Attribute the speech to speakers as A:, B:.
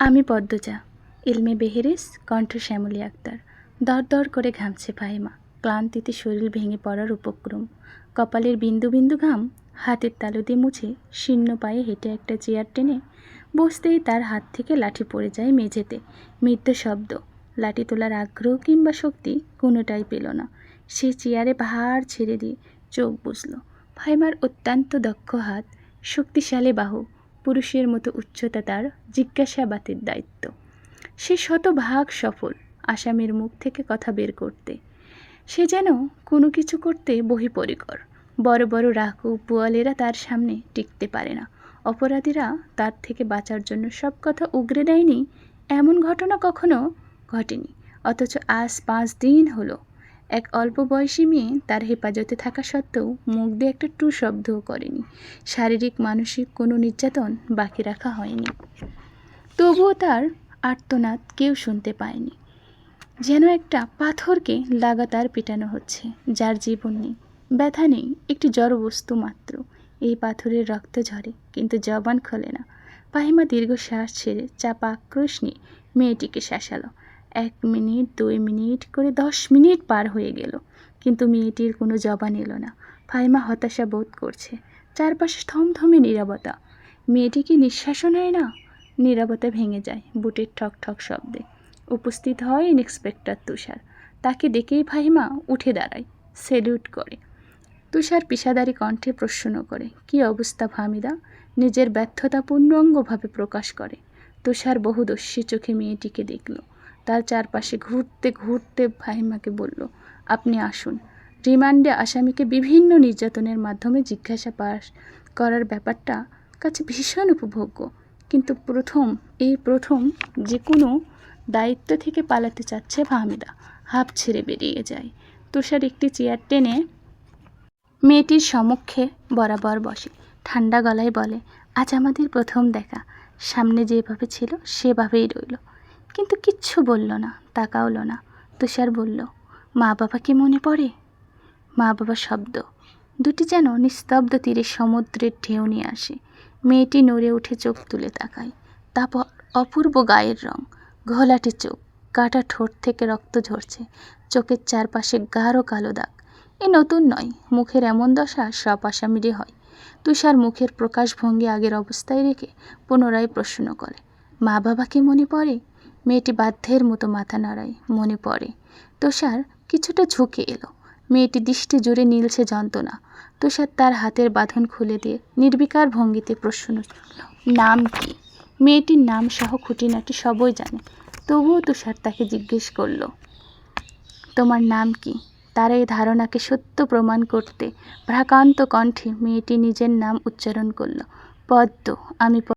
A: আমি পদ্মজা। ইলমে বেহেরেস, কণ্ঠ শ্যামলী আক্তার। দর দর করে ঘামছে ফাহিমা। ক্লান্তিতে শরীর ভেঙে পড়ার উপক্রম। কপালের বিন্দু বিন্দু ঘাম, হাতের তালু দিয়ে মুছে শীর্ণ পায়ে হেঁটে একটা চেয়ার টেনে বসতেই তার হাত থেকে লাঠি পড়ে যায় মেঝেতে। মৃত্যু শব্দ, লাঠি তোলার আগ্রহ কিংবা শক্তি কোনোটাই পেল না। সে চেয়ারে ভার ছেড়ে দিয়ে চোখ বুঝল ফাইমার অত্যন্ত দক্ষ হাত, শক্তিশালী বাহু পুরুষের মতো উচ্চতা তার জিজ্ঞাসাবাদের দায়িত্ব। সে শতভাগ সফল আসামির মুখ থেকে কথা বের করতে। সে যেন কোনো কিছু করতে বহিপরিকর। বড় বড় রাখু পোয়ালেরা তার সামনে টিকতে পারে না। অপরাধীরা তার থেকে বাঁচার জন্য সব কথা উগরে দেয়নি। এমন ঘটনা কখনো ঘটেনি। অথচ আজ পাঁচ দিন হলো। এক অল্প বয়সী মেয়ে তার হেফাজতে থাকা সত্ত্বেও মুখ দিয়ে একটা টু শব্দও করেনি। শারীরিক, মানসিক কোনো নির্যাতন বাকি রাখা হয়নি। তবুও তার আর্তনাদ কেউ শুনতে পায়নি। যেন একটা পাথরকে লাগাতার পেটানো হচ্ছে, যার জীবন নেই। ব্যথা নেই, একটি জড় বস্তু মাত্র। এই পাথরের রক্ত ঝরে, কিন্তু জবান খোলে না। পাহিমা দীর্ঘশ্বাস ছেড়ে চাপা আক্রোশ নিয়ে মেয়েটিকে শাসালো। এক মিনিট, দুই মিনিট করে দশ মিনিট পার হয়ে গেল। কিন্তু মেয়েটির কোনো জবান এলো না। ফাইমা হতাশা বোধ করছে। চারপাশে থমথমে নীরবতা। মেয়েটি কি নিঃশ্বাসও নেয় না? নীরবতা ভেঙে যায় বুটের ঠক ঠক শব্দে। উপস্থিত হয় ইন্সপেক্টর তুষার। তাকে দেখেই ফাহিমা উঠে দাঁড়ায় সেলিউট করে। তুষার পেশাদারি কণ্ঠে প্রশ্ন করে, কি অবস্থা ফামিদা নিজের ব্যর্থতা পূর্ণাঙ্গভাবে প্রকাশ করে। তুষার বহুদর্শী চোখে মেয়েটিকে দেখল। তার চারপাশে ঘুরতে ঘুরতে ফাহিমাকে বলল, আপনি আসুন। রিমান্ডে আসামিকে বিভিন্ন নির্যাতনের মাধ্যমে জিজ্ঞাসা পাস করার ব্যাপারটা কাছে ভীষণ উপভোগ্য। কিন্তু প্রথম, এই প্রথম যে কোনো দায়িত্ব থেকে পালাতে চাচ্ছে ফাহমিদা হাঁপ ছেড়ে বেরিয়ে যায়। তুষার একটি চেয়ার টেনে মেয়েটির সমক্ষে বরাবর বসে। ঠান্ডা গলায় বলে, আজ আমাদের প্রথম দেখা। সামনে যেভাবে ছিল, সেভাবেই রইল। কিন্তু কিচ্ছু বলল না, তাকাওলো না। তুষার বলল, মা বাবাকে মনে পড়ে? মা বাবা শব্দ, দুটি যেন নিস্তব্ধ তীরে সমুদ্রের ঢেউ নিয়ে আসে। মেয়েটি নড়ে উঠে চোখ তুলে তাকায়। তারপর অপূর্ব গায়ের রং, ঘোলাটে চোখ, কাটা ঠোঁট থেকে রক্ত ঝরছে, চোখের চারপাশে গাঢ় কালো দাগ। এ নতুন নয়, মুখের এমন দশা সব আসামিরই হয়। তুষার মুখের প্রকাশভঙ্গি আগের অবস্থায় রেখে পুনরায় প্রশ্ন করে, মা বাবাকে মনে পড়ে? মেয়েটি বাধ্যের মতো মাথা নাড়ায়, মনে পড়ে। তুষার কিছুটা ঝুঁকে এলো। মেয়েটি দৃষ্টি জুড়ে নীলছে যন্ত্রণা। তুষার তার হাতের বাঁধন খুলে দিয়ে নির্বিকার ভঙ্গিতে প্রশ্ন নাম কি? মেয়েটির নাম সহ খুঁটিনাটি সবই জানে। তবুও তুষার তাকে জিজ্ঞেস করল, তোমার নাম কি? তার এই ধারণাকে সত্য প্রমাণ করতে ভ্রাকান্ত কণ্ঠে মেয়েটি নিজের নাম উচ্চারণ করল, পদ্ম, আমি